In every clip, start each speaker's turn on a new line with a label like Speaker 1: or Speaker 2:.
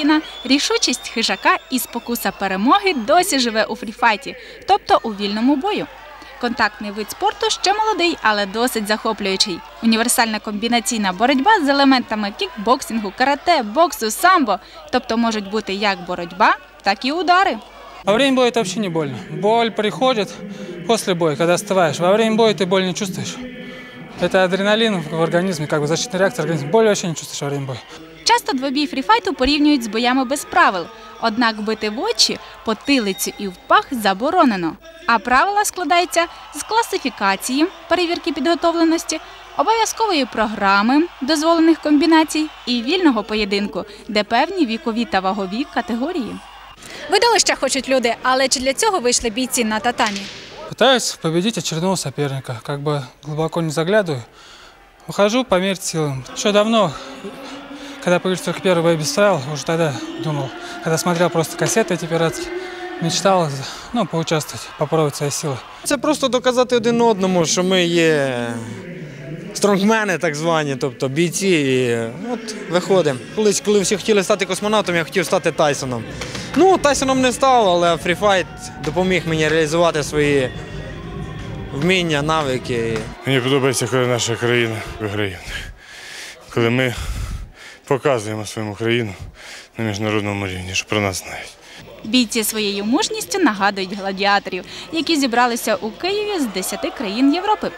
Speaker 1: воїна, рішучість хижака і спокуса перемоги досі живе у фріфайті, тобто у вільному бою. Контактний вид спорту ще молодий, але досить захоплюючий. Універсальна комбінаційна боротьба з елементами кікбоксингу, карате, боксу, самбо. Тобто можуть бути як боротьба, так і удари.
Speaker 2: Во время боя это вообще не больно. Боль приходит после боя, когда остываешь. Во время боя ты боль не чувствуешь. Это адреналин в организме, как бы защитная реакция организма. Боли вообще не чувствуешь во время боя.
Speaker 1: Часто двобій фріфайту порівнюють з боями без правил. Однак бити в очі, потилицю і в пах заборонено. А правила складаються з класифікації, перевірки підготовленості, обов'язкової програми дозволених комбінацій і вільного поєдинку, де певні вікові та вагові категорії. Видовища хочуть люди, але чи для цього вийшли бійці на татамі?
Speaker 2: Пытаюсь победить очередного соперника. Как бы глубоко не заглядываю. Ухожу померить силам. Еще давно, когда появился только первый бой без правил, уже тогда думал, когда смотрел просто кассеты эти пиратские, мечтал ну, поучаствовать, попробовать свои силы.
Speaker 3: Це просто доказати один одному, що ми є стронгмени, так звані, тобто бійці. І от виходимо. Колись, коли всі хотіли стати космонавтом, я хотів стати Тайсоном. Ну, Тайсоном не став, але фріфайт допоміг мені реалізувати свої вміння, навики.
Speaker 4: Мені подобається, коли наша країна виграє. Коли ми показуємо своєму країну на міжнародному рівні, що про нас знають.
Speaker 1: Бійці своєю мужністю нагадують гладіаторів, які зібралися у Києві з 10 країн Європи.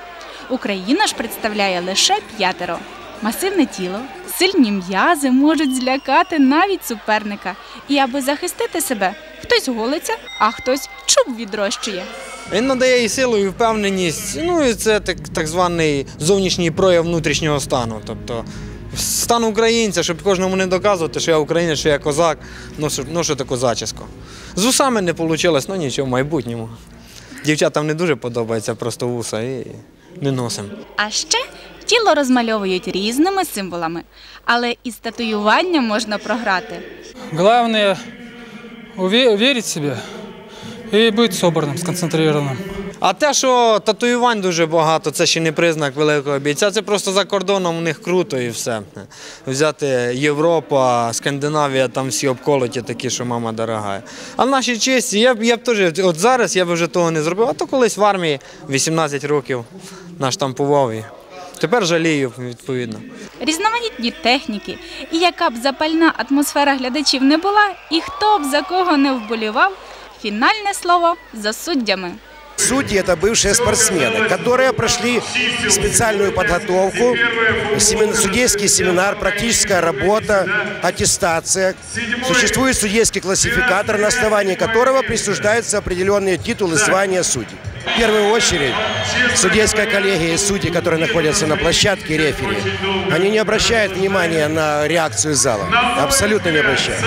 Speaker 1: Україна ж представляє лише п'ятеро. Масивне тіло, сильні м'язи можуть злякати навіть суперника. І аби захистити себе, хтось голиться, а хтось чуб відрощує.
Speaker 3: Він надає і силу, і впевненість. Ну і це так, так званий зовнішній прояв внутрішнього стану. Тобто стан українця, щоб кожному не доказувати, що я українець, що я козак, ношу, ношу таку зачіску. З усами не вийшло, ну нічого, в майбутньому. Дівчатам не дуже подобається просто вуса і не носимо.
Speaker 1: А ще тіло розмальовують різними символами, але із татуюванням можна програти.
Speaker 2: Главное уве- верить в себя и быть собранным, сконцентрированным.
Speaker 3: А те, що татуювань дуже багато, це ще не признак великого бійця. Це просто за кордоном у них круто і все. Взяти Європа, Скандинавія, там всі обколоті такі, що мама дорога. А в нашій честі, я б я б теж, от зараз я б вже того не зробив, а то колись в армії 18 років наштампував і тепер жалію, відповідно.
Speaker 1: Різноманітні техніки, і яка б запальна атмосфера глядачів не була, і хто б за кого не вболівав, фінальне слово за суддями.
Speaker 5: Судьи – это бывшие спортсмены, которые прошли специальную подготовку, семин- судейский семинар, практическая работа, аттестация. Существует судейский классификатор, на основании которого присуждаются определенные титулы, звания судей. В первую очередь, судейская коллегия и судьи, которые находятся на площадке, рефери, они не обращают внимания на реакцию зала. Абсолютно не обращают.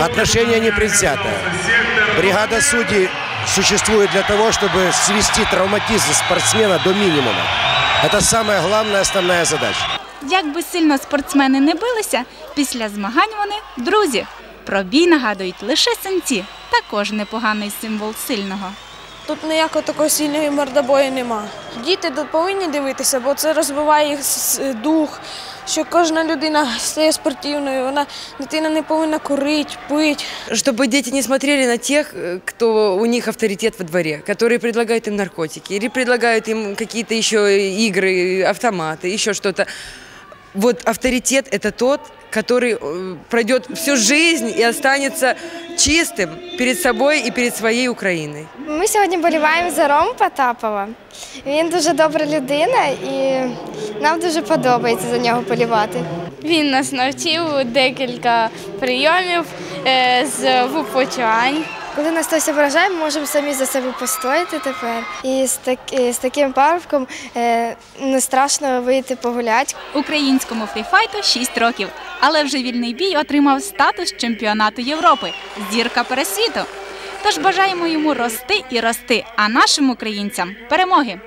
Speaker 5: Отношение непредвзятое. Бригада судей существует для того, чтобы свести травматизм спортсмена до минимума. Это самая главная, основная задача.
Speaker 1: Як би сильно спортсмени не билися, після змагань вони друзі. Про бій нагадують лише синці, також непоганий символ сильного.
Speaker 6: Тут ніякого такого сильного мордобою нема. Діти повинні дивитися, бо це розвиває їх дух, що кожна людина стає спортивною, вона дитина не повинна курити, пити.
Speaker 7: Щоб діти не смотрели на тих, хто э, у них авторитет во дворі, які пропонують їм наркотики, або пропонують їм якісь ще ігри, автомати, ще щось. Вот авторитет – это тот, который э, пройдет всю жизнь и останется чистым перед собой и перед своей Украиной.
Speaker 8: Ми сьогодні боліваємо за Рому Потапова. Він дуже добра людина і нам дуже подобається за нього полівати.
Speaker 9: Він нас навчив декілька прийомів е, з випочувань.
Speaker 8: Коли нас хтось ображає, ми можемо самі за себе постояти тепер. І з, так, і з таким парубком е, не страшно вийти погуляти.
Speaker 1: Українському фріфайту 6 років, але вже вільний бій отримав статус чемпіонату Європи зірка пересвіту. Тож бажаємо йому рости і рости, а нашим українцям перемоги.